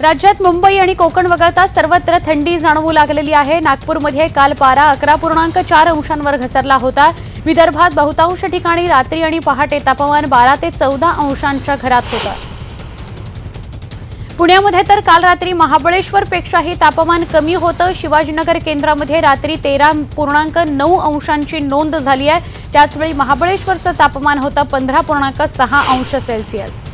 राज्यात मुंबई आणि कोकण वगळता सर्वत्र थंडी जाणवू लागलेली आहे. नागपूरमध्ये काल पारा अकरा पूर्णांक चार अंशांवर घसरला होता. विदर्भात बहुतांश ठिकाणी रात्री आणि पहाटे तापमान बारा ते चौदा अंशांच्या घरात होतं. पुण्यामध्ये तर काल रात्री महाबळेश्वरपेक्षाही तापमान कमी होतं. शिवाजीनगर केंद्रामध्ये रात्री तेरा पूर्णांक नऊ अंशांची नोंद झाली आहे. त्याचवेळी महाबळेश्वरचं तापमान होतं पंधरा पूर्णांक सहा अंश सेल्सिअस.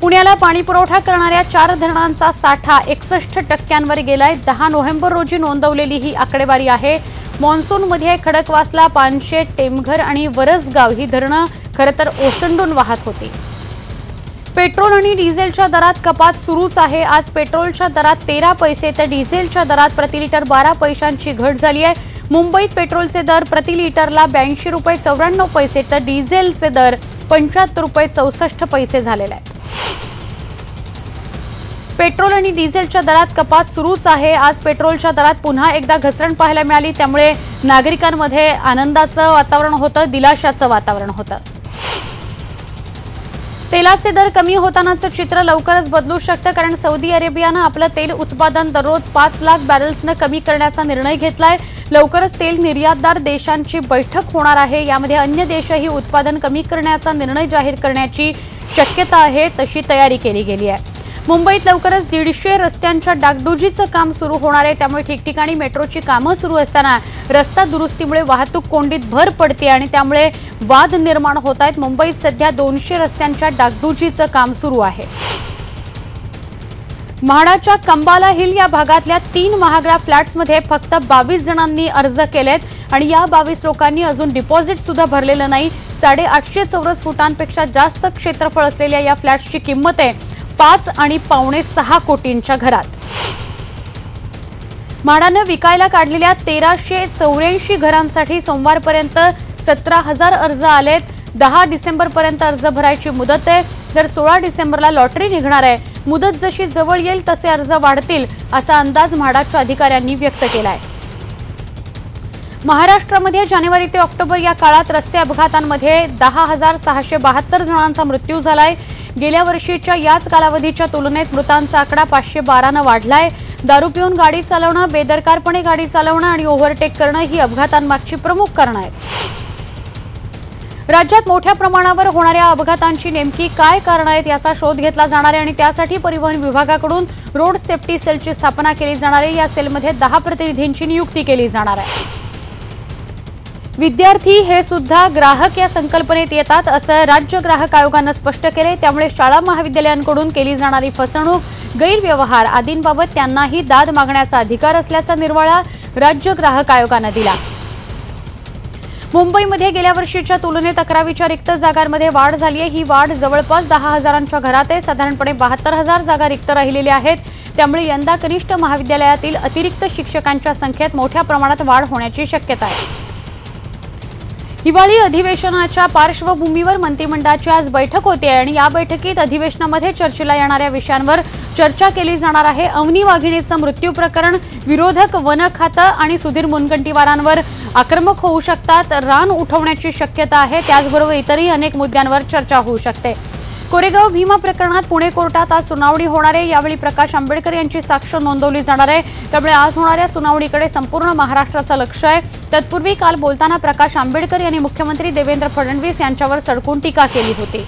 पुण्याला पाणीपुरवठा करणाऱ्या चार धरणांचा साठा एकसष्ट टक्क्यांवर गेलाय. दहा नोव्हेंबर रोजी नोंदवलेली ही आकडेवारी आहे. मान्सूनमध्ये खडकवासला पानशेत टेमघर आणि वरसगाव ही धरणं खरं तर ओसंडून वाहत होती. पेट्रोल आणि डिझेलच्या दरात कपात सुरूच आहे. आज पेट्रोलच्या दरात तेरा पैसे तर डिझेलच्या दरात प्रति लिटर बारा पैशांची घट झाली आहे. मुंबईत पेट्रोलचे दर प्रति लिटरला ब्याऐंशी रुपये चौऱ्याण्णव पैसे तर डिझेलचे दर पंच्याहत्तर रुपये चौसष्ट पैसे झालेले आहेत. पेट्रोल आणि डिझेलच्या दरात कपात सुरूच आहे. आज पेट्रोलच्या दरात पुन्हा एकदा घसरण पाहायला मिळाली. त्यामुळे नागरिकांमध्ये आनंदाचं वातावरण होतं दिलाशाचं वातावरण होतं. तेलाचे दर कमी होतानाचं चित्र लवकरच बदलू शकतं कारण सौदी अरेबियानं आपलं तेल उत्पादन दररोज पाच लाख बॅरल्सनं कमी करण्याचा निर्णय घेतलाय. लवकरच तेल निर्यातदार देशांची बैठक होणार आहे. यामध्ये अन्य देशही उत्पादन कमी करण्याचा निर्णय जाहीर करण्याची शक्यता आहे तशी तयारी केली गेली आहे. मुंबईत लवकरच दीडशे रस्त्यांच्या डागडुजीचं काम सुरू होणार आहे. त्यामुळे ठिकठिकाणी मेट्रोची कामं सुरू असताना रस्ता दुरुस्तीमुळे वाहतूक कोंडीत भर पडते आणि त्यामुळे वाद निर्माण होत आहेत. मुंबईत सध्या दोनशे रस्त्यांच्या डागडुजीचं काम सुरू आहे. म्हाडाच्या कंबाला हिल या भागातल्या तीन महागड्या फ्लॅट्समध्ये फक्त बावीस जणांनी अर्ज केलेत आणि या बावीस लोकांनी अजून डिपॉझिट सुद्धा भरलेलं नाही. साडेआठशे चौरस फुटांपेक्षा जास्त क्षेत्रफळ असलेल्या या फ्लॅट्सची किंमत आहे. पाच आणि पावणे सहा कोटींच्या घरात. म्हाडानं विकायला काढलेल्या तेराशे चौऱ्याऐंशी घरांसाठी सोमवारपर्यंत सतरा हजार अर्ज आलेत. दहा डिसेंबरपर्यंत अर्ज भरायची मुदत आहे. तर सोळा डिसेंबरला लॉटरी निघणार आहे मुदत जशी जवळ येईल तसे अर्ज वाढतील असा अंदाज म्हाडाच्या अधिकाऱ्यांनी व्यक्त केलाय. महाराष्ट्रामध्ये जानेवारी ते ऑक्टोबर या काळात रस्ते अपघातांमध्ये दहा हजार सहाशे बहात्तर जणांचा मृत्यू झालाय. गेल्या वर्षीच्या याच कालावधीच्या तुलनेत मृतांचा आकडा पाचशे बारानं वाढलाय. दारू पिऊन गाडी चालवणं बेदरकारपणे गाडी चालवणं आणि ओव्हरटेक करणं ही अपघातांमागची प्रमुख कारणं आहेत. राज्यात मोठ्या प्रमाणावर होणाऱ्या अपघातांची नेमकी काय कारणं आहेत याचा शोध घेतला जाणार आहे आणि त्यासाठी परिवहन विभागाकडून रोड सेफ्टी सेलची स्थापना केली जाणार आहे. या सेलमध्ये दहा प्रतिनिधींची नियुक्ती केली जाणार आहे. विद्यार्थी हे सुद्धा ग्राहक या संकल्पनेत येतात असं राज्य ग्राहक आयोगानं स्पष्ट केले त्यामुळे शाळा महाविद्यालयांकडून केली जाणारी फसवणूक गैरव्यवहार आदींबाबत त्यांनाही दाद मागण्याचा अधिकार असल्याचा निर्वाळा राज्य ग्राहक आयोगानं दिला. मुंबईमध्ये गेल्या वर्षीच्या तुलनेत अकरावीच्या रिक्त जागांमध्ये वाढ झाली आहे. ही वाढ जवळपास दहा हजारांच्या घरात आहे साधारणपणे बहात्तर हजार जागा रिक्त राहिलेल्या आहेत. त्यामुळे यंदा कनिष्ठ महाविद्यालयातील अतिरिक्त शिक्षकांच्या संख्येत मोठ्या प्रमाणात वाढ होण्याची शक्यता आहे. हिवाळी अधिवेशनाच्या पार्श्वभूमीवर मंत्रिमंडळाची आज बैठक होते आणि या बैठकीत अधिवेशनामध्ये चर्चेला येणाऱ्या विषयांवर चर्चा केली जाणार आहे. अवनी वाघिणीचं मृत्यू प्रकरण विरोधक वन खातं आणि सुधीर मुनगंटीवारांवर आक्रमक होऊ शकतात. रान उठवण्याची शक्यता आहे. त्याचबरोबर इतरही अनेक मुद्द्यांवर चर्चा होऊ शकते. कोरेगाव भीमा प्रकरणात पुणे कोर्टात आज सुनावणी होणार आहे. यावेळी प्रकाश आंबेडकर यांची साक्ष नोंदवली जाणार आहे. त्यामुळे आज होणाऱ्या सुनावणीकडे संपूर्ण महाराष्ट्राचं लक्ष आहे. तत्पूर्वी काल बोलताना प्रकाश आंबेडकर यांनी मुख्यमंत्री देवेंद्र फडणवीस यांच्यावर सडकून टीका केली होती.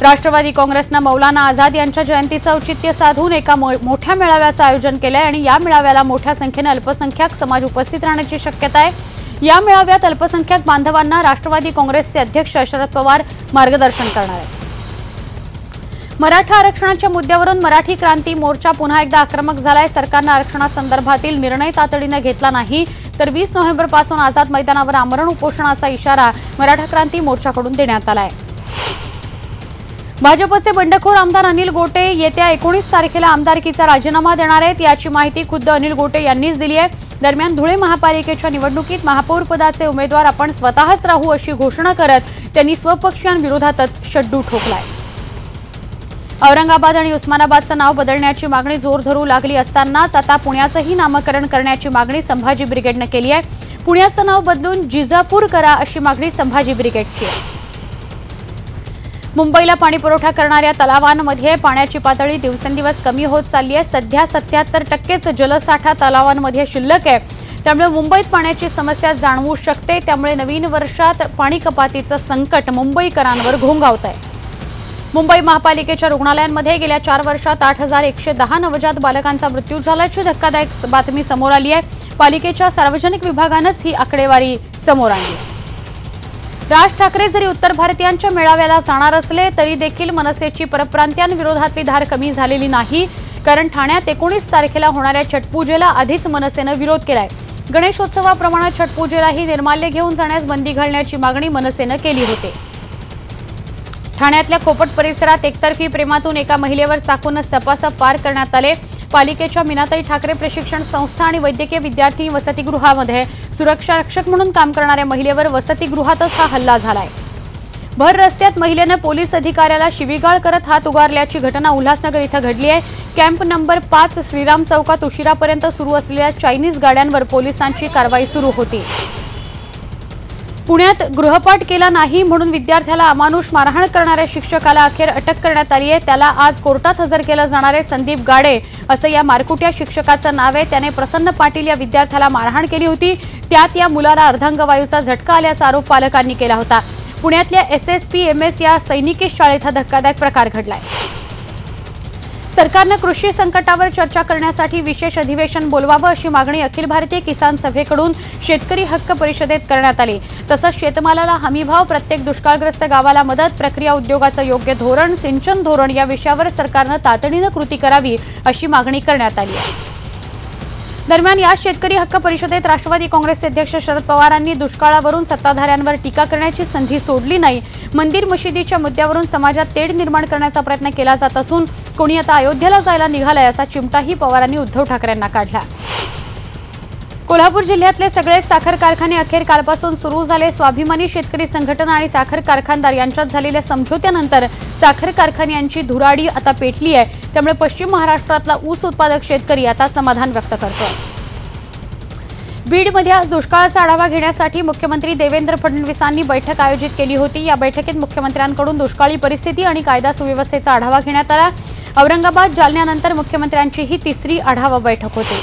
राष्ट्रवादी काँग्रेसनं मौलाना आझाद यांच्या जयंतीचं औचित्य साधून एका मो- मोठ्या मेळाव्याचं आयोजन केलं आहे आणि या मेळाव्याला मोठ्या संख्येनं अल्पसंख्याक समाज उपस्थित राहण्याची शक्यता आहे. या मेळाव्यात अल्पसंख्याक बांधवांना राष्ट्रवादी काँग्रेसचे अध्यक्ष शरद पवार मार्गदर्शन करणार आहेत. मराठा आरक्षणाच्या मुद्द्यावरून मराठी क्रांती मोर्चा पुन्हा एकदा आक्रमक झालाय. सरकारनं आरक्षणासंदर्भातील निर्णय तातडीनं घेतला नाही. तर वीस नोव्हेंबरपासून आझाद मैदानावर आमरण उपोषणाचा इशारा मराठा क्रांती मोर्चाकडून देण्यात आलाय. भाजपचे बंडखोर आमदार अनिल गोटे येत्या एकोणीस तारखेला आमदारकीचा राजीनामा देणार आहेत. याची माहिती खुद्द अनिल गोटे यांनीच दिली आहे. दरम्यान धुळे महापालिकेच्या निवडणुकीत महापौरपदाचे उमेदवार आपण स्वतःच राहू अशी घोषणा करत त्यांनी स्वपक्षीयांविरोधातच शड्डू ठोकलाय. औरंगाबाद आणि उस्मानाबादचं नाव बदलण्याची मागणी जोर धरू लागली असतानाच आता पुण्याचंही नामकरण करण्याची मागणी संभाजी ब्रिगेडनं केली आहे. पुण्याचं नाव बदलून जिजापूर करा अशी मागणी संभाजी ब्रिगेडची आहे. मुंबईला पाणी पुरवठा करणाऱ्या तलावांमध्ये पाण्याची पातळी दिवसेंदिवस कमी होत चालली आहे. सध्या सत्याहत्तर टक्केच जलसाठा तलावांमध्ये शिल्लक आहे. त्यामुळे मुंबईत पाण्याची समस्या जाणवू शकते. त्यामुळे नवीन वर्षात पाणी कपातीचं संकट मुंबईकरांवर घोंगावत आहे. मुंबई महापालिकेच्या रुग्णालयांमध्ये गेल्या चार वर्षात आठ हजार एकशे दहा नवजात बालकांचा मृत्यू झाल्याची धक्कादायक बातमी समोर आली आहे. पालिकेच्या सार्वजनिक विभागानंच ही आकडेवारी समोर आणली. राज ठाकरे जरी उत्तर भारतीयांच्या मेळाव्याला जाणार असले तरी देखील मनसेची परप्रांत्यांविरोधातली धार कमी झालेली नाही. कारण ठाण्यात एकोणीस तारखेला होणाऱ्या छटपूजेला आधीच मनसेनं विरोध केलाय. गणेशोत्सवाप्रमाणे छटपूजेलाही निर्माल्य घेऊन जाण्यास बंदी घालण्याची मागणी मनसेनं केली होती. ठाण्यातल्या खोपट परिसरात एकतर्फी प्रेमातून एका महिलेवर चाकून सपासप पार करण्यात आले. पालिकेच्या मीनाताई ठाकरे प्रशिक्षण संस्था आणि वैद्यकीय विद्यार्थी वसतिगृहामध्ये सुरक्षा रक्षक म्हणून काम करणाऱ्या महिलेवर वसतिगृहातच हा हल्ला झालाय. भर रस्त्यात महिलेनं पोलीस अधिकाऱ्याला शिवीगाळ करत हात उगारल्याची घटना उल्हासनगर इथं घडली आहे. कॅम्प नंबर पाच श्रीराम चौकात उशिरापर्यंत सुरू असलेल्या चायनीज गाड्यांवर पोलिसांची कारवाई सुरू होती. पुण्यात गृहपाठ केला नाही म्हणून विद्यार्थ्याला अमानुष मारहाण करणाऱ्या शिक्षकाला अखेर अटक करण्यात आली आहे. त्याला आज कोर्टात हजर केलं जाणार आहे. संदीप गाडे असं या मारकुट्या शिक्षकाचं नाव आहे. त्याने प्रसन्न पाटील या विद्यार्थ्याला मारहाण केली होती. त्यात या मुलाला अर्धांगवायूचा झटका आल्याचा आरोप पालकांनी केला होता. पुण्यातल्या S S P M S या सैनिकी शाळेत हा धक्कादायक प्रकार घडलाय. सरकारनं कृषी संकटावर चर्चा करण्यासाठी विशेष अधिवेशन बोलवावं अशी मागणी अखिल भारतीय किसान सभेकडून शेतकरी हक्क परिषदेत करण्यात आली. तसंच शेतमालाला हमीभाव प्रत्येक दुष्काळग्रस्त गावाला मदत प्रक्रिया उद्योगाचं योग्य धोरण सिंचन धोरण या विषयावर सरकारनं तातडीनं कृती करावी अशी मागणी करण्यात आली आहे. दरम्यान या शेतकरी हक्क परिषदेत राष्ट्रवादी काँग्रेसचे अध्यक्ष शरद पवारांनी दुष्काळावरून सत्ताधाऱ्यांवर टीका करण्याची संधी सोडली नाही. मंदिर मशिदीच्या मुद्द्यावरून समाजात तेढ निर्माण करण्याचा प्रयत्न केला जात असून कोणी आता अयोध्येला जायला निघालाय असा चिमटाही पवारांनी उद्धव ठाकरेंना काढला. कोल्हापूर जिल्ह्यातले सगळे साखर कारखाने अखेर कालपासून सुरू झाले. स्वाभिमानी शेतकरी संघटना आणि साखर कारखानदार यांच्यात झालेल्या समझोत्यानंतर साखर कारखान्यांची धुराडी आता पेटली आहे. त्यामुळे पश्चिम महाराष्ट्रातला ऊस उत्पादक शेतकरी आता समाधान व्यक्त करतोय. बीडमध्ये आज दुष्काळाचा आढावा घेण्यासाठी मुख्यमंत्री देवेंद्र फडणवीसांनी बैठक आयोजित केली होती. या बैठकीत मुख्यमंत्र्यांकडून दुष्काळी परिस्थिती आणि कायदा सुव्यवस्थेचा आढावा घेण्यात आला. औरंगाबाद जालन्यानंतर मुख्यमंत्र्यांची ही तिसरी आढावा बैठक होती.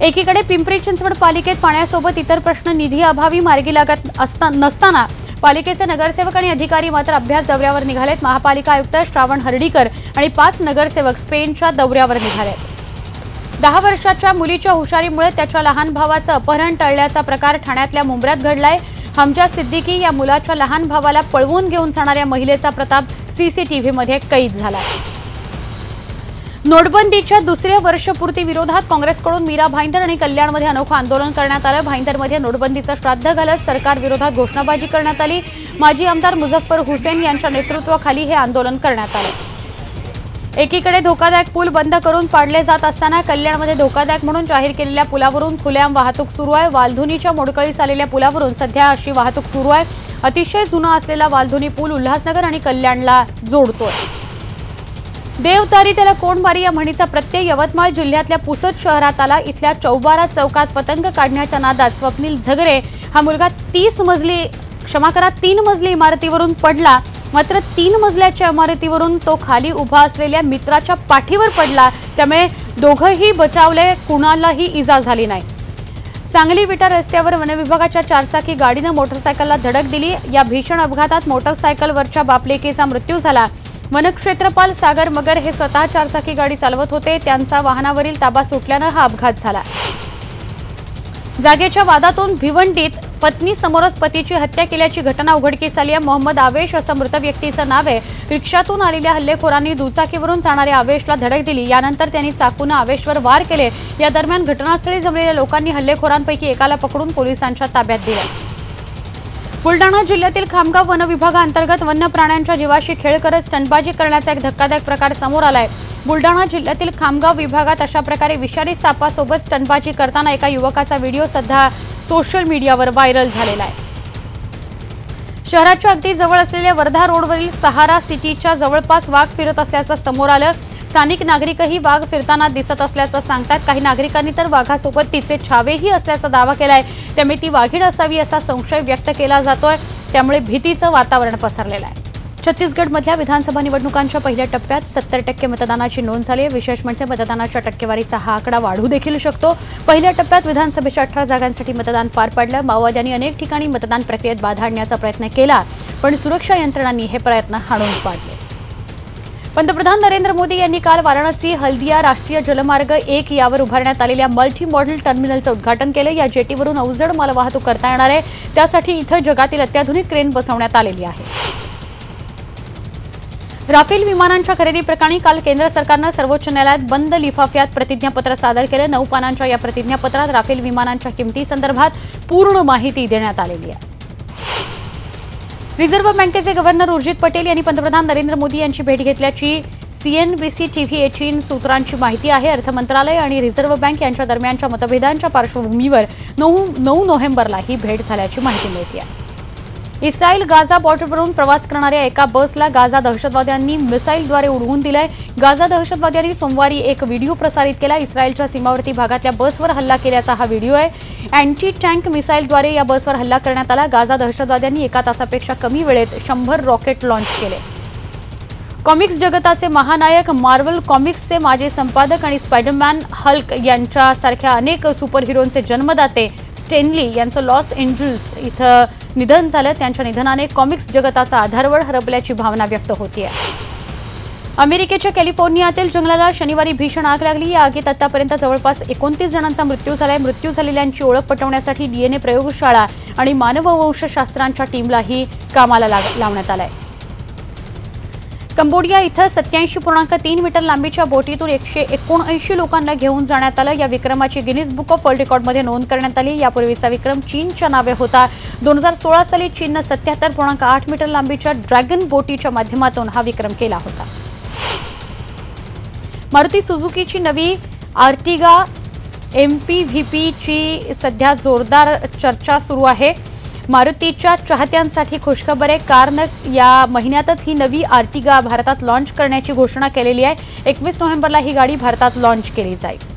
एकीकडे पिंपरी चिंचवड पालिकेत पाण्यासोबत इतर प्रश्न निधी अभावी मार्गी लागत असता नसताना पालिकेचे नगरसेवक आणि अधिकारी मात्र अभ्यास दौऱ्यावर निघालेत. महापालिका आयुक्त श्रावण हर्डीकर आणि पाच नगरसेवक स्पेनच्या दौऱ्यावर निघालेत. दहा वर्षाच्या मुलीच्या हुशारीमुळे त्याच्या लहान भावाचं अपहरण टळल्याचा प्रकार ठाण्यातल्या मुंबऱ्यात घडलाय. हमजा सिद्दीकी या मुलाच्या लहान भावाला पळवून घेऊन जाणाऱ्या महिलेचा प्रताप सीसीटीव्हीमध्ये कैद झालाय. नोटबंदीच्या दुसऱ्या वर्षपूर्ती विरोधात काँग्रेसकडून मीरा भाईंदर आणि कल्याणमध्ये अनोखं आंदोलन करण्यात आलं. भाईंदरमध्ये नोटबंदीचं श्राद्ध घालत सरकार विरोधात घोषणाबाजी करण्यात आली. माजी आमदार मुझफ्फर हुसेन यांच्या नेतृत्वाखाली हे आंदोलन करण्यात आलं. एकीकडे धोकादायक पूल बंद करून पाडले जात असताना कल्याणमध्ये धोकादायक म्हणून जाहीर केलेल्या पुलावरून खुल्याम वाहतूक सुरू आहे. वालधुनीच्या मोडकळीस आलेल्या पुलावरून सध्या अशी वाहतूक सुरू आहे. अतिशय जुना असलेला वालधुनी पूल उल्हासनगर आणि कल्याणला जोडतोय. देवतारी त्याला कोणबारी या म्हणीचा प्रत्यय यवतमाळ जिल्ह्यातल्या पुसद शहरात आला. इथल्या चौबारा चौकात पतंग काढण्याच्या नादात स्वप्नील झगरे हा मुलगा तीस मजली क्षमा करा तीन मजली इमारतीवरून पडला. मात्र तीन मजल्याच्या इमारतीवरून तो खाली उभा असलेल्या मित्राच्या पाठीवर पडला. त्यामुळे दोघंही बचावले कुणालाही इजा झाली नाही. सांगली विटा रस्त्यावर वनविभागाच्या चारचाकी गाडीनं मोटरसायकलला धडक दिली. या भीषण अपघातात मोटरसायकलवरच्या बापलेकीचा मृत्यू झाला. वनक्षेत्रपाल सागर मगर हे स्वतः चारचाकी गाडी चालवत होते. त्यांचा वाहनावरील ताबा सुटल्यानं हा अपघात झाला. जागेच्या वादातून भिवंडीत पत्नी समोरच पतीची हत्या केल्याची घटना उघडकीस आली आहे. मोहम्मद आवेश असं मृत व्यक्तीचं नाव आहे. रिक्षातून आलेल्या हल्लेखोरांनी दुचाकीवरून जाणाऱ्या आवेशला धडक दिली. यानंतर त्यांनी चाकूनं आवेशवर वार केले. या दरम्यान घटनास्थळी जमलेल्या लोकांनी हल्लेखोरांपैकी एकाला पकडून पोलिसांच्या ताब्यात दिले. बुलडाणा जिल्ह्यातील खामगाव वन विभागाअंतर्गत वन्य प्राण्यांच्या जीवाशी खेळ करत स्टंटबाजी करण्याचा एक धक्कादायक प्रकार समोर आलाय. बुलडाणा जिल्ह्यातील खामगाव विभागात अशा प्रकारे विषारी सापासोबत स्टंटबाजी करताना एका युवकाचा व्हिडिओ सध्या सोशल मीडियावर व्हायरल झालेला आहे. शहराच्या अगदी जवळ असलेल्या वर्धा रोडवरील सहारा सिटीच्या जवळपास वाघ फिरत असल्याचं समोर आलं. स्थानिक नागरिकही वाघ फिरताना दिसत असल्याचं सांगतात काही नागरिकांनी तर वाघासोबत तिचे छावेही असल्याचा दावा केलाय. त्यामुळे ती वाघीण असावी असा संशय व्यक्त केला जातोय. त्यामुळे भीतीचं वातावरण पसरलेलं आहे. छत्तीसगडमधल्या विधानसभा निवडणुकांच्या पहिल्या टप्प्यात सत्तर टक्के मतदानाची नोंद झाली आहे. विशेष म्हणजे मतदानाच्या टक्केवारीचा हा आकडा वाढू देखील शकतो. पहिल्या टप्प्यात विधानसभेच्या अठरा जागांसाठी मतदान पार पडलं. माओवाद्यांनी अनेक ठिकाणी मतदान प्रक्रियेत बाधा आणण्याचा प्रयत्न केला. पण सुरक्षा यंत्रणांनी हे प्रयत्न हाणून पाडले. पंतप्रधान नरेंद्र मोदी यांनी काल वाराणसी हल्दिया राष्ट्रीय जलमार्ग एक यावर उभारण्यात आलेल्या मल्टी मॉडेल टर्मिनलचं उद्घाटन केलं. या जेटीवरून अवजड मालवाहतूक करता येणार आहे. त्यासाठी इथं जगातील अत्याधुनिक क्रेन बसवण्यात आलेली आहे. राफेल विमानांच्या खरेदी प्रकरणी काल केंद्र सरकारनं सर्वोच्च न्यायालयात बंद लिफाफ्यात प्रतिज्ञापत्र सादर केलं. नऊ पानांच्या या प्रतिज्ञापत्रात राफेल विमानांच्या किमतीसंदर्भात पूर्ण माहिती देण्यात आलेली आहे. रिझर्व्ह बँकेचे गव्हर्नर उर्जित पटेल यांनी पंतप्रधान नरेंद्र मोदी यांची भेट घेतल्याची सीएनबीसी टीव्ही एटीन सूत्रांची माहिती आहे. अर्थ मंत्रालय आणि रिझर्व्ह बँक यांच्या दरम्यानच्या मतभेदांच्या पार्श्वभूमीवर नऊ नऊ नोव्हेंबरला ही भेट झाल्याची माहिती मिळते आहे. इस्रायल गाझा बॉर्डरवरून प्रवास करणाऱ्या एका बसला गाझा दहशतवाद्यांनी मिसाईलद्वारे उडवून दिलाय. गाझा दहशतवाद्यांनी सोमवारी एक व्हिडिओ प्रसारित केला. इस्रायलच्या सीमावर्ती भागातल्या बसवर हल्ला केल्याचा हा व्हिडिओ आहे. अँटी टँक मिसाईलद्वारे या बसवर हल्ला करण्यात आला. गाझा दहशतवाद्यांनी एका तासापेक्षा कमी वेळेत शंभर रॉकेट लॉन्च केले. कॉमिक्स जगताचे महानायक मार्वल कॉमिक्सचे माजी संपादक आणि स्पायडरमॅन हल्क यांच्यासारख्या अनेक सुपरहिरोंचे जन्मदाते स्टेनली यांचं लॉस एंजल्स इथं निधन झालं. त्यांच्या निधनाने कॉमिक्स जगताचा आधारवड हरपल्याची भावना व्यक्त होती आहे अमेरिकेच्या कॅलिफोर्नियातील जंगलाला शनिवारी भीषण आग लागली. या आगीत आतापर्यंत जवळपास एकोणतीस जणांचा मृत्यू झालाय. मृत्यू झालेल्यांची ओळख पटवण्यासाठी डीएनए प्रयोगशाळा आणि मानववंशशास्त्रांच्या टीमलाही कामाला लाग- लावण्यात आहे कंबोडिया इथं सत्याऐंशी पूर्णांक तीन मीटर लांबीच्या बोटीतून एकशे एकोणऐंशी लोकांना घेऊन जाण्यात आलं. या विक्रमाची गिनीज बुक ऑफ वर्ल्ड रेकॉर्डमध्ये नोंद करण्यात आली. यापूर्वीचा विक्रम चीनच्या नावे होता. दोन हजार सोळा साली चीननं सत्याहत्तर पूर्णांक आठ मीटर लांबीच्या ड्रॅगन बोटीच्या माध्यमातून हा विक्रम केला होता. मारुती सुझुकीची नवी आर्टिगा एम पी व्ही पीची सध्या जोरदार चर्चा सुरू आहे. मारुतीच्या चाहत्यांसाठी खुशखबर आहे. कारनं या महिन्यातच ही नवी आर्टिगा भारतात लाँच करण्याची घोषणा केलेली आहे. एकवीस नोव्हेंबरला ही गाडी भारतात लाँच केली जाईल.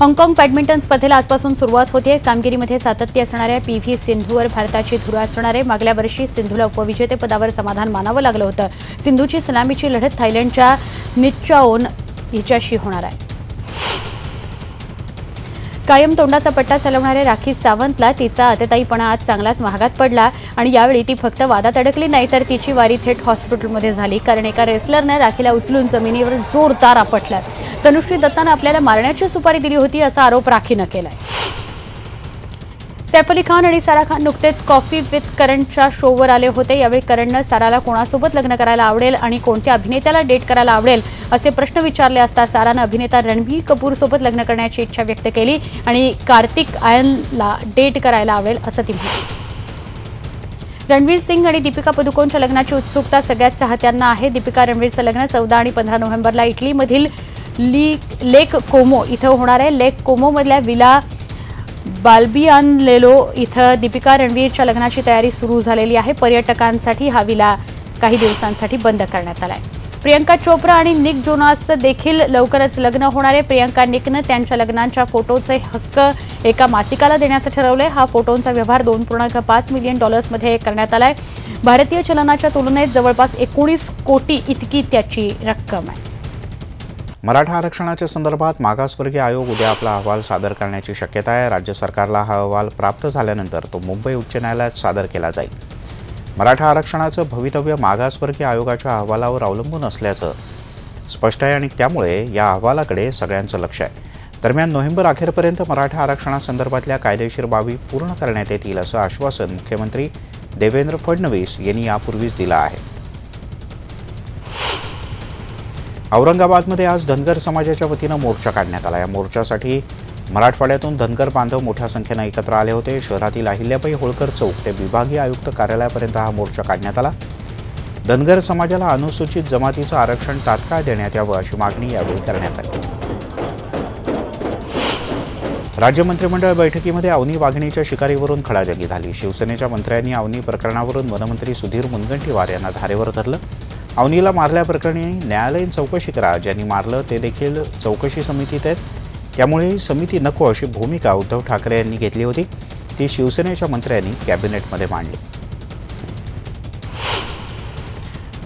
हाँगकाँग बॅडमिंटन स्पर्धेला आजपासून सुरुवात होते. कामगिरीमध्ये सातत्य असणाऱ्या पी. व्ही. सिंधूवर भारताची धुरा असणारे मागल्या वर्षी सिंधूला उपविजेतेपदावर समाधान मानावं लागलं होतं. सिंधूची सलामीची लढत थायलंडच्या निच्चाओन हिच्याशी होणार आहे. कायम तोंडाचा पट्टा चालवणाऱ्या राखी सावंतला तिचा अतिताईपणा आज चांगलाच महागात पडला आणि यावेळी ती फक्त वादात अडकली नाही तर तिची वारी थेट हॉस्पिटलमध्ये झाली. कारण एका रेसलरनं राखीला उचलून जमिनीवर जोरदार आपटलं. तनुश्री दत्तानं आपल्याला मारण्याची सुपारी दिली होती असा आरोप राखीनं केलाय. सैफ अली खान आणि सारा खान नुकतेच कॉफी विथ करणच्या शोवर आले होते. यावेळी करणनं साराला कोणासोबत लग्न करायला आवडेल आणि कोणत्या अभिनेत्याला डेट करायला आवडेल असे प्रश्न विचारले असता सारानं अभिनेता रणबीर कपूरसोबत लग्न करण्याची इच्छा व्यक्त केली आणि कार्तिक आयनला डेट करायला आवडेल असं ती म्हणाली. रणवीर सिंग आणि दीपिका पदुकोणच्या लग्नाची उत्सुकता सगळ्याच चाहत्यांना आहे. दीपिका रणवीरचं लग्न चौदा आणि पंधरा नोव्हेंबरला इटलीमधील ली लेक कोमो इथं होणार आहे. लेक कोमोमधल्या विला बाल्बियानलेलो इथं दीपिका रणवीरच्या लग्नाची तयारी सुरू झालेली आहे. पर्यटकांसाठी हा विला काही दिवसांसाठी बंद करण्यात आलाय. प्रियंका चोप्रा आणि निक जोनासचं देखील लवकरच लग्न होणार आहे. प्रियंका निकनं त्यांच्या लग्नांच्या फोटोचे हक्क एका मासिकाला देण्याचं ठरवलंय. हा फोटोंचा व्यवहार दोन पूर्णांक पाच मिलियन डॉलर्समध्ये करण्यात आलाय. भारतीय चलनाच्या तुलनेत जवळपास एकोणीस कोटी इतकी त्याची रक्कम आहे. मराठा आरक्षणाच्या संदर्भात मागासवर्गीय आयोग उद्या आपला अहवाल सादर करण्याची शक्यता आहे. राज्य सरकारला हा अहवाल प्राप्त झाल्यानंतर तो मुंबई उच्च न्यायालयात सादर केला जाईल. मराठा आरक्षणाचं भवितव्य मागासवर्गीय आयोगाच्या अहवालावर अवलंबून असल्याचं स्पष्ट आहे आणि त्यामुळे या अहवालाकडे सगळ्यांचं लक्ष आहे. दरम्यान नोव्हेंबर अखेरपर्यंत मराठा आरक्षणासंदर्भातल्या कायदेशीर बाबी पूर्ण करण्यात येतील असं आश्वासन मुख्यमंत्री देवेंद्र फडणवीस यांनी यापूर्वीच दिलं आहे. औरंगाबादमध्ये आज धनगर समाजाच्या वतीनं मोर्चा काढण्यात आला. या मोर्चासाठी मराठवाड्यातून धनगर बांधव मोठ्या संख्येनं एकत्र आले होते. शहरातील अहिल्याबाई होळकर चौक ते विभागीय आयुक्त कार्यालयापर्यंत हा मोर्चा काढण्यात आला. धनगर समाजाला अनुसूचित जमातीचं आरक्षण तात्काळ देण्यात यावं अशी मागणी यावेळी करण्यात आली. राज्य मंत्रिमंडळ बैठकीमध्ये अवनी वाघिणीच्या शिकारीवरून खडाजगी झाली. शिवसेनेच्या मंत्र्यांनी अवनी प्रकरणावरून वनमंत्री सुधीर मुनगंटीवार यांना धारेवर धरलं. अवनीला मारल्याप्रकरणी न्यायालयीन चौकशी करा. ज्यांनी मारलं ते देखील चौकशी समितीत आहेत. त्यामुळे समिती नको अशी भूमिका उद्धव ठाकरे यांनी घेतली होती. ती शिवसेनेच्या मंत्र्यांनी कॅबिनेटमध्ये मांडली.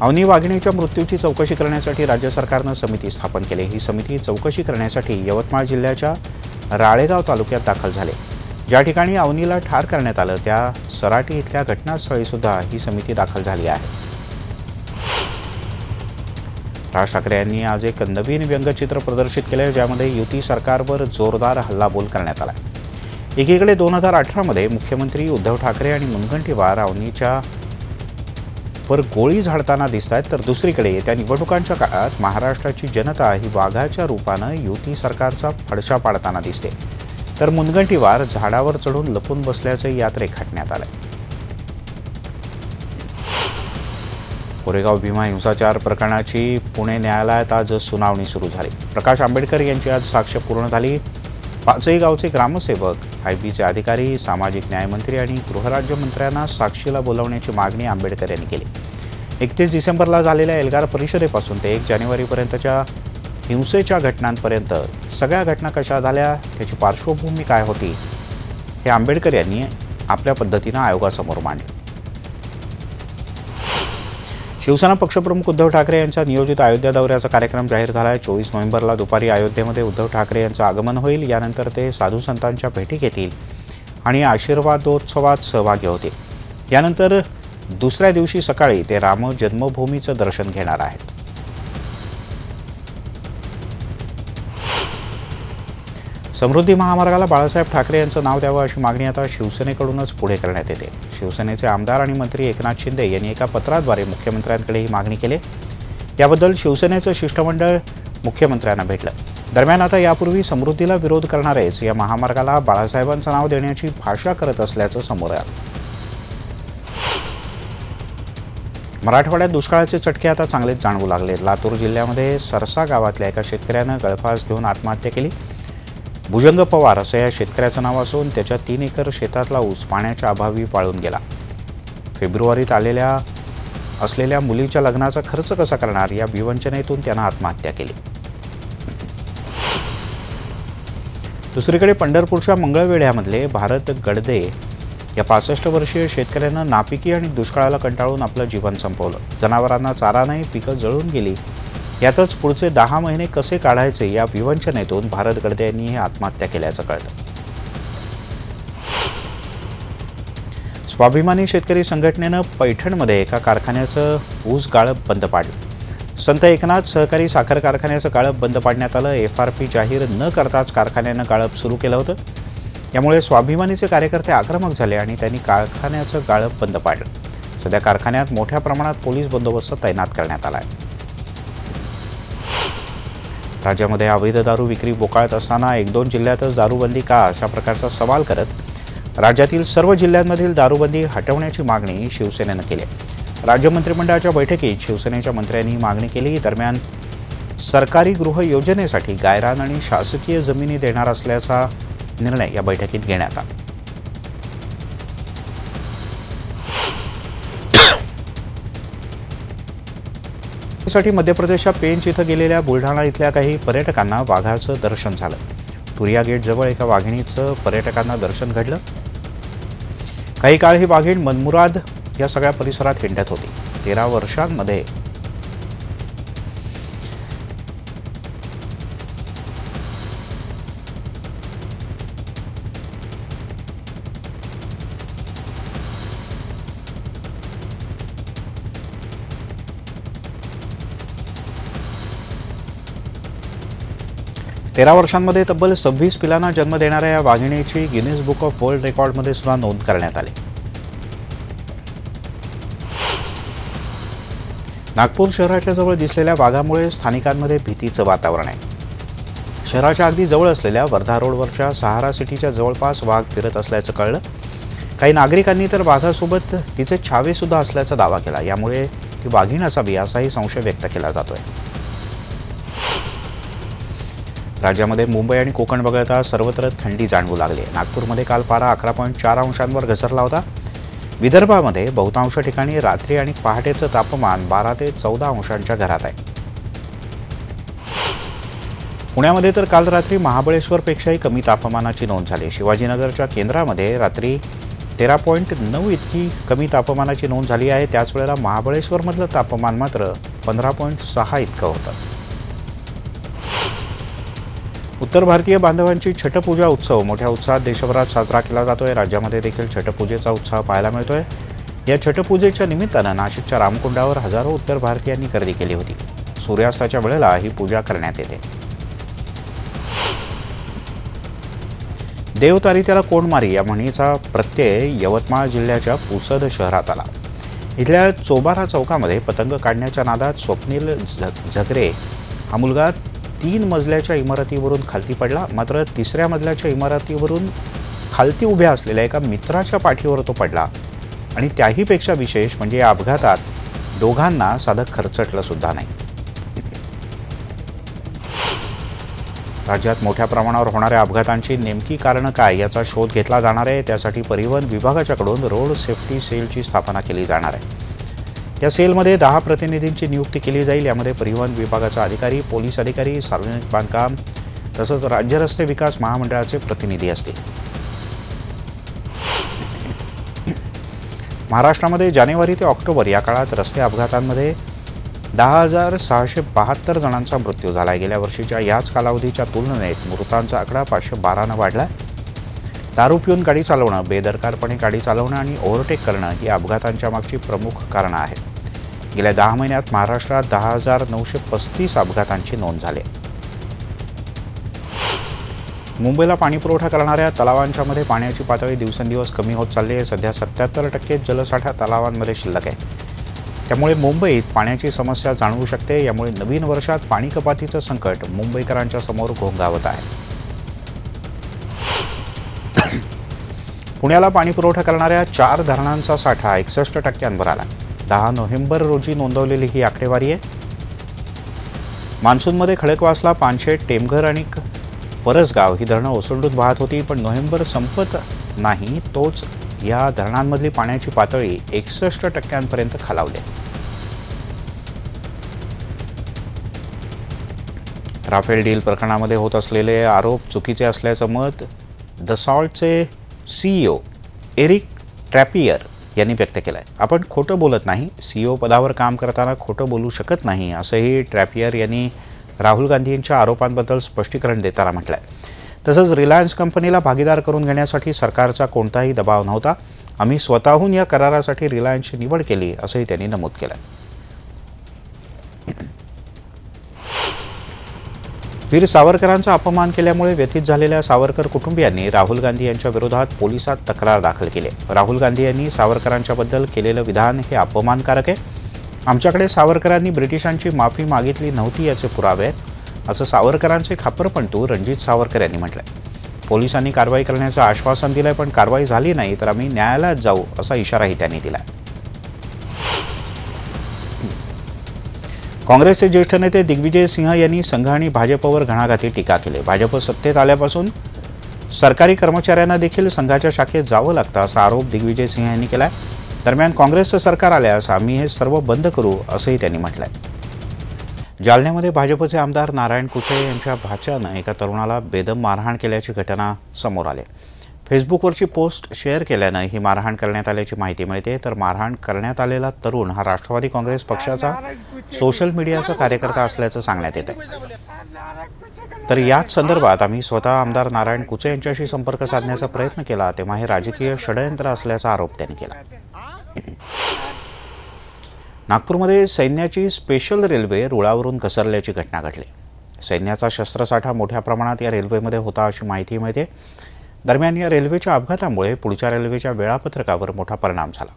अवनी वाघिणीच्या मृत्यूची चौकशी करण्यासाठी राज्य सरकारनं समिती स्थापन केली. ही समिती चौकशी करण्यासाठी यवतमाळ जिल्ह्याच्या राळेगाव तालुक्यात दाखल झाले. ज्या ठिकाणी अवनीला ठार करण्यात आलं त्या सराटी इथल्या घटनास्थळीसुद्धा ही समिती दाखल झाली आहे. राज ठाकरे यांनी आज एक नवीन व्यंगचित्र प्रदर्शित केलं ज्यामध्ये युती सरकारवर जोरदार हल्लाबोल करण्यात आला एकीकडे दोन हजार अठरामध्ये मुख्यमंत्री उद्धव ठाकरे आणि मुनगंटीवार अवनीच्या वर गोळी झाडताना दिसत आहेत तर दुसरीकडे येत्या निवडणुकांच्या काळात महाराष्ट्राची जनता ही वाघाच्या रूपानं युती सरकारचा फडशा पाडताना दिसते. तर मुनगंटीवार झाडावर चढून लपून बसल्याचं यात रेखाटण्यात आहे कोरेगाव भीमा हिंसाचार प्रकरणाची पुणे न्यायालयात आज सुनावणी सुरू झाली. प्रकाश आंबेडकर यांची आज साक्ष पूर्ण झाली. पाचही गावचे ग्रामसेवक आय बीचे अधिकारी सामाजिक न्यायमंत्री आणि गृहराज्यमंत्र्यांना साक्षीला बोलावण्याची मागणी आंबेडकर यांनी केली. एकतीस डिसेंबरला झालेल्या एल्गार परिषदेपासून ते एक जानेवारीपर्यंतच्या हिंसेच्या घटनांपर्यंत सगळ्या घटना कशा झाल्या त्याची पार्श्वभूमी काय होती हे आंबेडकर यांनी आपल्या पद्धतीनं आयोगासमोर मांडले. शिवसेना पक्षप्रमुख उद्धव ठाकरे यांच्या नियोजित अयोध्या दौऱ्याचा कार्यक्रम जाहीर झाला आहे चोवीस नोव्हेंबरला दुपारी अयोध्येमध्ये उद्धव ठाकरे यांचं आगमन होईल. यानंतर ते साधू संतांच्या भेटी घेतील आणि आशीर्वादोत्सवात सहभागी होतील. यानंतर दुसऱ्या दिवशी सकाळी ते राम जन्मभूमीचं दर्शन घेणार आहेत. समृद्धी महामार्गाला बाळासाहेब ठाकरे यांचं नाव द्यावं अशी मागणी आता शिवसेनेकडूनच पुढे करण्यात येते. शिवसेनेचे आमदार आणि मंत्री एकनाथ शिंदे यांनी एका पत्राद्वारे मुख्यमंत्र्यांकडे ही मागणी केली. याबद्दल शिवसेनेचं शिष्टमंडळ मुख्यमंत्र्यांना भेटलं. दरम्यान आता यापूर्वी समृद्धीला विरोध करणारेच या महामार्गाला बाळासाहेबांचं नाव देण्याची भाषा करत असल्याचं समोर आलं. मराठवाड्यात दुष्काळाचे चटके आता चांगलेच जाणवू लागले. लातूर जिल्ह्यामध्ये सरसा गावातल्या एका शेतकऱ्यानं गळफास घेऊन आत्महत्या केली. भुजंग पवार असं या शेतकऱ्याचं नाव असून त्याच्या तीन एकर शेतातला ऊस पाण्याच्या अभावी वाळून गेला. फेब्रुवारीत आलेल्या असलेल्या मुलीच्या लग्नाचा खर्च कसा करणार या विवंचनेतून त्यानं आत्महत्या केली. दुसरीकडे पंढरपूरच्या मंगळवेढ्यामधले भारत गडदे या पासष्ट वर्षीय शेतकऱ्यानं नापिकी आणि दुष्काळाला कंटाळून आपलं जीवन संपवलं. जनावरांना चारा नाही पिकं जळून गेली. यातच पुढचे दहा महिने कसे काढायचे या विवंचनेतून भारत गडदे यांनी आत्महत्या केल्याचं कळतं. स्वाभिमानी शेतकरी संघटनेनं पैठणमध्ये एका कारखान्याचं ऊस गाळप बंद पाडलं. संत एकनाथ सहकारी साखर कारखान्याचं गाळप बंद पाडण्यात आलं. एफ आर पी जाहीर न करताच कारखान्यानं गाळप सुरू केलं होतं. यामुळे स्वाभिमानीचे कार्यकर्ते आक्रमक झाले आणि त्यांनी कारखान्याचं गाळप बंद पाडलं. सध्या कारखान्यात मोठ्या प्रमाणात पोलीस बंदोबस्त तैनात करण्यात आला आहे. राज्यामध्ये अवैध दारू विक्री बोकाळत असताना एक दोन जिल्ह्यातच दारूबंदी का अशा प्रकारचा सवाल करत राज्यातील सर्व जिल्ह्यांमधील दारूबंदी हटवण्याची मागणी शिवसेनेनं केली राज्य मंत्रिमंडळाच्या बैठकीत शिवसेनेच्या मंत्र्यांनी मागणी केली दरम्यान सरकारी गृह योजनेसाठी गायरान आणि शासकीय जमिनी देणार असल्याचा निर्णय या बैठकीत घेण्यात आला. साठी मध्य प्रदेशच्या पेंच इथं गेलेल्या बुलढाणा इथल्या काही पर्यटकांना वाघाचं दर्शन झालं. तुरिया गेटजवळ एका वाघिणीचं पर्यटकांना दर्शन घडलं. काही काळ ही वाघीण मनमुराद या सगळ्या परिसरात हिंडत होती. तेरा वर्षांमध्ये तेरा वर्षांमध्ये तब्बल सव्वीस पिलांना जन्म देणाऱ्या या वाघिणीची गिनीज बुक ऑफ वर्ल्ड रेकॉर्डमध्ये सुद्धा नोंद करण्यात आली. नागपूर शहराच्या जवळ दिसलेल्या वाघामुळे स्थानिकांमध्ये भीतीचं वातावरण आहे. शहराच्या अगदी जवळ असलेल्या वर्धा रोडवरच्या सहारा सिटीच्या जवळपास वाघ फिरत असल्याचं कळलं. काही नागरिकांनी तर वाघासोबत तिचे छावेसुद्धा असल्याचा दावा केला. यामुळे ती वाघीण असावी असाही संशय व्यक्त केला जातोय. राज्यामध्ये मुंबई आणि कोकण वगळता सर्वत्र थंडी जाणवू लागली. नागपूरमध्ये काल पारा अकरा पॉईंट चार अंशांवर घसरला होता. विदर्भामध्ये बहुतांश ठिकाणी रात्री आणि पहाटेचं तापमान बारा ते चौदा अंशांच्या घरात आहे. पुण्यामध्ये तर काल रात्री महाबळेश्वरपेक्षाही कमी तापमानाची नोंद झाली. शिवाजीनगरच्या केंद्रामध्ये रात्री तेरा पॉईंट नऊ इतकी कमी तापमानाची नोंद झाली आहे. त्याच वेळेला महाबळेश्वरमधलं तापमान मात्र पंधरा पॉईंट सहा इतकं होतं. उत्तर भारतीय बांधवांची छटपूजा उत्सव. मोठ्या उत्साहात देशभरात साजरा केला जातोय. राज्यामध्ये देखील छटपूजेचा उत्साह पाहायला मिळतोय. या छटपूजेच्या निमित्तानं नाशिकच्या रामकुंडावर हजारो उत्तर भारतीयांनी गर्दी केली होती. सूर्यास्ताच्या वेळेला ही पूजा करण्यात येते. देवतारी त्याला कोण मारी या म्हणीचा प्रत्यय यवतमाळ जिल्ह्याच्या पुसद शहरात आला. इथल्या चोबारा चौकामध्ये पतंग काढण्याच्या नादात स्वप्नील झगरे हा मुलगा तीन मजल्याच्या इमारतीवरून खालती पडला. मात्र तिसऱ्या मजल्याच्या इमारतीवरून खालती उभ्या असलेल्या एका मित्राच्या पाठीवर तो पडला. आणि त्याहीपेक्षा विशेष म्हणजे या अपघातात दोघांना साधं खरचटलं सुद्धा नाही. राज्यात मोठ्या प्रमाणावर होणाऱ्या अपघातांची नेमकी कारणं काय याचा शोध घेतला जाणार आहे. त्यासाठी परिवहन विभागाच्याकडून रोड सेफ्टी सेलची स्थापना केली जाणार आहे. या सेलमध्ये दहा प्रतिनिधींची नियुक्ती केली जाईल. यामध्ये परिवहन विभागाचा अधिकारी पोलीस अधिकारी सार्वजनिक बांधकाम तसंच राज्य रस्ते विकास महामंडळाचे प्रतिनिधी असतील. महाराष्ट्रामध्ये जानेवारी ते ऑक्टोबर या काळात रस्ते अपघातांमध्ये दहा हजार सहाशे बहात्तर जणांचा मृत्यू झाला आहे गेल्या वर्षीच्या याच कालावधीच्या तुलनेत मृतांचा आकडा पाचशे बारानं वाढला दारू पिऊन गाडी चालवणं बेदरकारपणे गाडी चालवणं आणि ओव्हरटेक करणं ही अपघातांच्या मागची प्रमुख कारणं आहेत. गेल्या दहा महिन्यात महाराष्ट्रात दहा हजार नऊशे पस्तीस अपघातांची नोंद झाली. मुंबईला पाणीपुरवठा करणाऱ्या तलावांच्या मध्ये पाण्याची पातळी दिवसेंदिवस कमी होत चालली आहे. सध्या सत्याहत्तर टक्के जलसाठा तलावांमध्ये शिल्लक आहे. त्यामुळे मुंबईत पाण्याची समस्या जाणवू शकते. यामुळे नवीन वर्षात पाणी कपातीचं संकट मुंबईकरांच्या समोर घोंगावत आहे. पुण्याला पाणीपुरवठा करणाऱ्या चार धरणांचा साठा एकसष्ट टक्क्यांवर आला. दहा नोव्हेंबर रोजी नोंदवलेली ही आकडेवारी आहे. मान्सूनमध्ये खडकवासला पानशेत टेमघर आणि परसगाव ही धरणं ओसंडून वाहत होती पण नोव्हेंबर संपत नाही तोच या धरणांमधली पाण्याची पातळी एकसष्ट टक्क्यांपर्यंत खालावली राफेल डील प्रकरणामध्ये होत असलेले आरोप चुकीचे असल्याचं मत द सॉल्टचे सीईओ एरिक ट्रॅपियर यांनी व्यक्त केलं आहे आपण खोटं बोलत नाही. सी ओ पदावर काम करताना खोटं बोलू शकत नाही असंही ट्रॅपियर यांनी राहुल गांधींच्या आरोपांबद्दल स्पष्टीकरण देताना म्हटलं आहे तसंच रिलायन्स कंपनीला भागीदार करून घेण्यासाठी सरकारचा कोणताही दबाव नव्हता. आम्ही स्वतःहून या करारासाठी रिलायन्सची निवड केली असंही त्यांनी नमूद केलं वीर सावरकरांचा अपमान केल्यामुळे व्यथित झालेल्या सावरकर कुटुंबियांनी राहुल गांधी यांच्या विरोधात पोलिसात तक्रार दाखल केली. राहुल गांधी यांनी सावरकरांच्याबद्दल केलेलं विधान हे अपमानकारक आहे. आमच्याकडे सावरकरांनी ब्रिटिशांची माफी मागितली नव्हती याचे पुरावे आहेत असं सावरकरांचे खापरपंटू रणजित सावरकर यांनी म्हटलंय. पोलिसांनी कारवाई करण्याचं आश्वासन दिलंय पण कारवाई झाली नाही तर आम्ही न्यायालयात जाऊ असा इशाराही त्यांनी दिलाय. काँग्रेसचे ज्येष्ठ नेते दिग्विजय सिंह यांनी संघ आणि भाजपवर घणाघाती टीका केली. भाजप सत्तेत आल्यापासून सरकारी कर्मचाऱ्यांना देखील संघाच्या शाखेत जावं लागतं असा आरोप दिग्विजय सिंह यांनी केला दरम्यान काँग्रेसचं सरकार आल्यास आम्ही हे सर्व बंद करू असंही त्यांनी म्हटलंय. जालन्यामध्ये भाजपचे आमदार नारायण कुचे यांच्या भाच्यानं एका तरुणाला बेदम मारहाण केल्याची घटना समोर आली. फेसबुकवरची पोस्ट शेअर केल्यानं ही मारहाण करण्यात आल्याची माहिती मिळते. तर मारहाण करण्यात आलेला तरुण हा राष्ट्रवादी काँग्रेस पक्षाचा सोशल मीडियाचा कार्यकर्ता असल्याचं सांगण्यात येतं तर याच संदर्भात आम्ही स्वतः आमदार नारायण कुचे यांच्याशी संपर्क साधण्याचा प्रयत्न केला तेव्हा हे राजकीय षडयंत्र असल्याचा आरोप त्यांनी केला. नागपूरमध्ये सैन्याची स्पेशल रेल्वे रुळावरून घसरल्याची घटना घडली. सैन्याचा शस्त्रसाठा मोठ्या प्रमाणात या रेल्वेमध्ये होता अशी माहिती मिळते. दरम्यान या रेल्वेच्या अपघातामुळे पुढच्या रेल्वेच्या वेळापत्रकावर मोठा परिणाम झाला.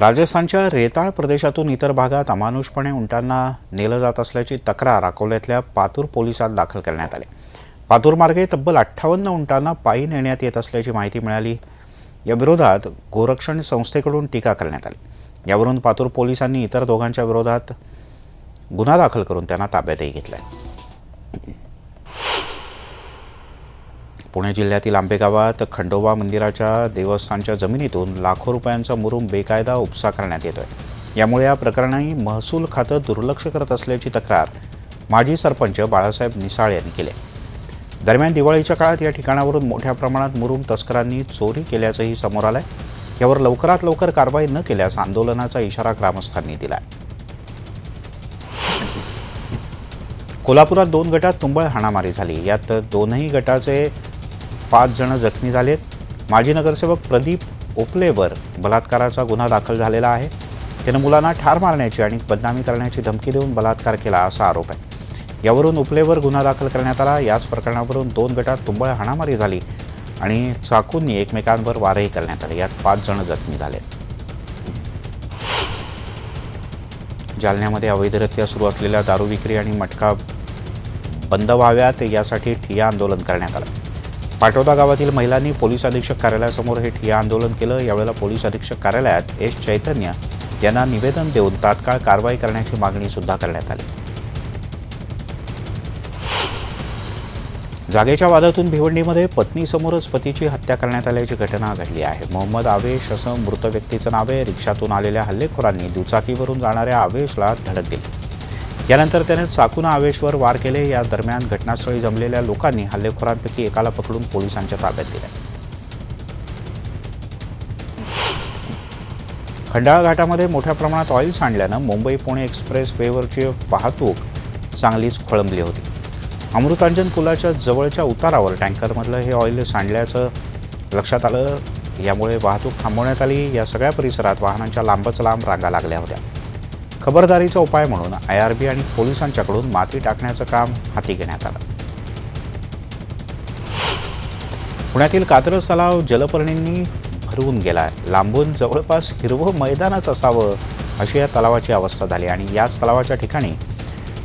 राजस्थानच्या रेताळ प्रदेशातून इतर भागात अमानुषपणे उंटांना नेलं जात असल्याची तक्रार अकोल्यातल्या पातूर पोलिसात दाखल करण्यात आली. पातूरमार्गे तब्बल अठ्ठावन्न उंटांना पायी नेण्यात येत असल्याची माहिती मिळाली. या विरोधात गोरक्षण संस्थेकडून टीका करण्यात आली. यावरून पातूर पोलिसांनी इतर दोघांच्या विरोधात गुन्हा दाखल करून त्यांना ताब्यातही घेतलाय. पुणे जिल्ह्यातील आंबेगावात खंडोबा मंदिराच्या देवस्थानच्या जमिनीतून लाखो रुपयांचा मुरुम बेकायदा उपसा करण्यात येतोय. यामुळे या प्रकरणाही महसूल खातं दुर्लक्ष करत असल्याची तक्रार माजी सरपंच बाळासाहेब निसाळ यांनी केली दरम्यान दिवाळीच्या काळात या ठिकाणावरून मोठ्या प्रमाणात मुरुम तस्करांनी चोरी केल्याचंही समोर आलंय. यावर लवकरात लवकर कारवाई न केल्यास आंदोलनाचा इशारा ग्रामस्थांनी दिलाय. कोल्हापुरात दोन गटात तुंबळ हाणामारी झाली. यात दोनही गटाचे पाच जण जखमी झालेत. माजी नगरसेवक प्रदीप ओपलेवर बलात्काराचा गुन्हा दाखल झालेला आहे. त्यानं मुलांना ठार मारण्याची आणि बदनामी करण्याची धमकी देऊन बलात्कार केला असा आरोप आहे. यावरून उपलेवर गुन्हा दाखल करण्यात आला. याच प्रकरणावरून दोन गटात तुंबळ हाणामारी झाली आणि चाकूंनी एकमेकांवर वारही करण्यात आले. यात पाच जण जखमी झाले जालन्यामध्ये अवैधरित्या सुरू असलेल्या दारू विक्री आणि मटका बंद व्हाव्यात यासाठी ठिय्या आंदोलन करण्यात आलं. पाटोदा गावातील महिलांनी पोलीस अधीक्षक कार्यालयासमोर हे ठिय्या आंदोलन केलं. यावेळेला पोलीस अधीक्षक कार्यालयात एस चैतन्य यांना निवेदन देऊन तात्काळ कारवाई करण्याची मागणी सुद्धा करण्यात आली. जागेच्या वादातून भिवंडीमध्ये पत्नीसमोरच पतीची हत्या करण्यात आल्याची घटना घडली आहे. मोहम्मद आवेश असं मृत व्यक्तीचं नाव आहे. रिक्षातून आलेल्या हल्लेखोरांनी दुचाकीवरून जाणाऱ्या आवेशला धडक दिली. यानंतर त्याने चाकून आवेशवर वार केले. या दरम्यान घटनास्थळी जमलेल्या लोकांनी हल्लेखोरांपैकी एकाला पकडून पोलिसांच्या ताब्यात दिले खंडाळा घाटामध्ये मोठ्या प्रमाणात ऑइल सांडल्यानं मुंबई पुणे एक्सप्रेस वेवरची वाहतूक चांगलीच खोळंबली होती. अमृतांजन पुलाच्या जवळच्या उतारावर टँकरमधलं हे ऑइल सांडल्याचं लक्षात आलं. यामुळे वाहतूक थांबवण्यात आली. या सगळ्या परिसरात वाहनांच्या लांबच लांब रांगा लागल्या होत्या. खबरदारीचा उपाय म्हणून आय आर बी आणि पोलिसांच्याकडून माती टाकण्याचं काम हाती घेण्यात आलं. पुण्यातील कात्रज तलाव जलपर्णींनी भरवून गेला लांबून जवळपास हिरवं मैदानच असावं अशी या तलावाची अवस्था झाली आणि याच तलावाच्या ठिकाणी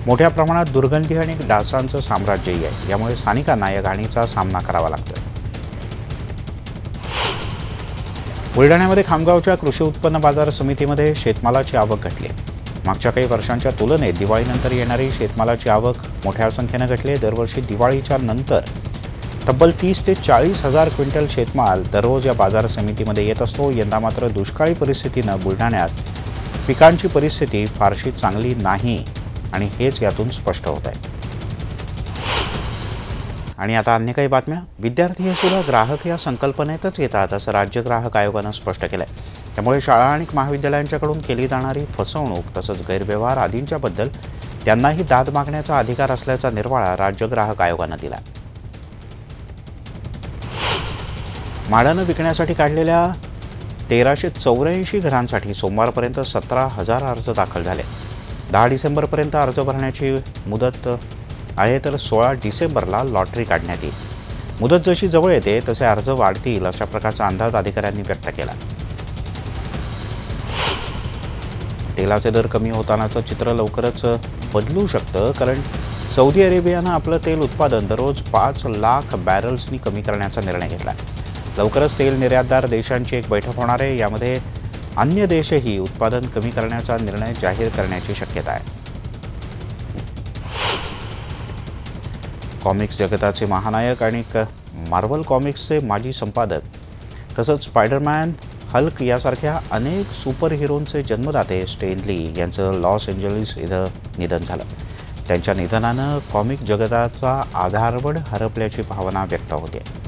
मोठ्या प्रमाणात दुर्गंधी आणि डासांचं साम्राज्यही आहे. यामुळे स्थानिकांना या घाणीचा सामना करावा लागतो बुलढाण्यामध्ये खामगावच्या कृषी उत्पन्न बाजार समितीमध्ये शेतमालाची आवक घटली मागच्या काही वर्षांच्या तुलनेत दिवाळीनंतर येणारी शेतमालाची आवक मोठ्या संख्येनं घटली. दरवर्षी दिवाळीच्या नंतर तब्बल तीस ते चाळीस हजार क्विंटल शेतमाल दररोज या बाजार समितीमध्ये येत असतो. यंदा मात्र दुष्काळी परिस्थितीनं बुलढाण्यात पिकांची परिस्थिती फारशी चांगली नाही आणि हेच यातून स्पष्ट होत आहे. आणि आता अन्य काही बातम्या. विद्यार्थी हे सुद्धा ग्राहक या संकल्पनेतच येतात असं राज्य ग्राहक आयोगानं स्पष्ट केलं आहे त्यामुळे शाळा आणि महाविद्यालयांच्याकडून केली जाणारी फसवणूक तसंच गैरव्यवहार आदींच्याबद्दल त्यांनाही दाद मागण्याचा अधिकार असल्याचा निर्वाळा राज्य ग्राहक आयोगानं दिला. म्हाडानं विकण्यासाठी काढलेल्या तेराशे चौऱ्याऐंशी घरांसाठी सोमवारपर्यंत सतरा हजार अर्ज दाखल झाले. दहा डिसेंबरपर्यंत अर्ज भरण्याची मुदत आहे तर सोळा डिसेंबरला लॉटरी काढण्यात येईल. मुदत जशी जवळ येते तसे अर्ज वाढतील अशा प्रकारचा अंदाज अधिकाऱ्यांनी व्यक्त केला. तेलाचे दर कमी होतानाचं चित्र लवकरच बदलू शकतं कारण सौदी अरेबियानं आपलं तेल उत्पादन दररोज पाच लाख बॅरल्सनी कमी करण्याचा निर्णय घेतला लवकरच तेल निर्यातदार देशांची एक बैठक होणार आहे यामध्ये अन्य देशही उत्पादन कमी करण्याचा निर्णय जाहीर करण्याची शक्यता आहे. कॉमिक्स जगताचे महानायक आणि क मार्वल कॉमिक्सचे माजी संपादक तसंच स्पायडरमॅन हल्क यासारख्या अनेक सुपरहिरोंचे जन्मदाते स्टेनली यांचं लॉस एंजलिस इथं निधन झालं. त्यांच्या निधनानं कॉमिक जगताचा आधारवड हरपल्याची भावना व्यक्त होते.